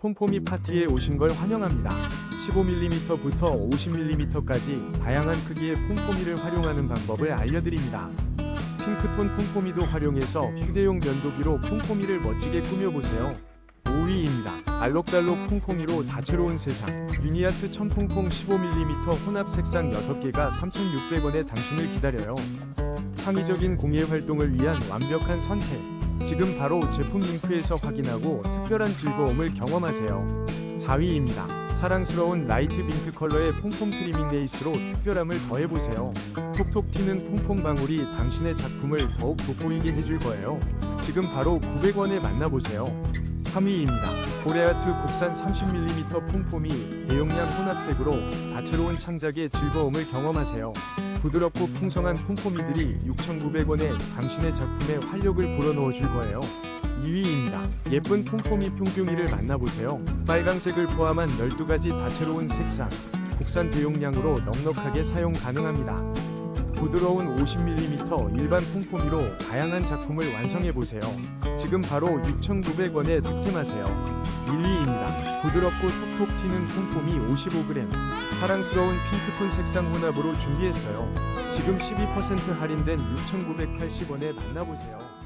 폼폼이 파티에 오신 걸 환영합니다. 15mm부터 50mm까지 다양한 크기의 폼폼이를 활용하는 방법을 알려드립니다. 핑크톤 폼폼이도 활용해서 휴대용 면도기로 폼폼이를 멋지게 꾸며보세요. 5위입니다. 알록달록 퐁퐁이로 다채로운 세상. 유니아트 천퐁퐁 15mm 혼합 색상 6개가 3,600원에 당신을 기다려요. 창의적인 공예 활동을 위한 완벽한 선택. 지금 바로 제품 링크에서 확인하고 특별한 즐거움을 경험하세요. 4위입니다. 사랑스러운 라이트 핑크 컬러의 폼폼 트리밍 레이스로 특별함을 더해보세요. 톡톡 튀는 폼폼 방울이 당신의 작품을 더욱 돋보이게 해줄 거예요. 지금 바로 900원에 만나보세요. 3위입니다. 고레아트 국산 30mm 폼폼이 대용량 혼합색으로 다채로운 창작의 즐거움을 경험하세요. 부드럽고 풍성한 폼폼이들이 6,900원에 당신의 작품에 활력을 불어넣어 줄 거예요. 2위입니다. 예쁜 폼폼이 뿅뿅이를 만나보세요. 빨강색을 포함한 12가지 다채로운 색상, 국산 대용량으로 넉넉하게 사용 가능합니다. 부드러운 50mm 일반 폼폼이로 다양한 작품을 완성해보세요. 지금 바로 6,900원에 득템하세요. 1위입니다. 부드럽고 톡톡 튀는 폼폼이 55g. 사랑스러운 핑크톤 색상 혼합으로 준비했어요. 지금 12% 할인된 6,980원에 만나보세요.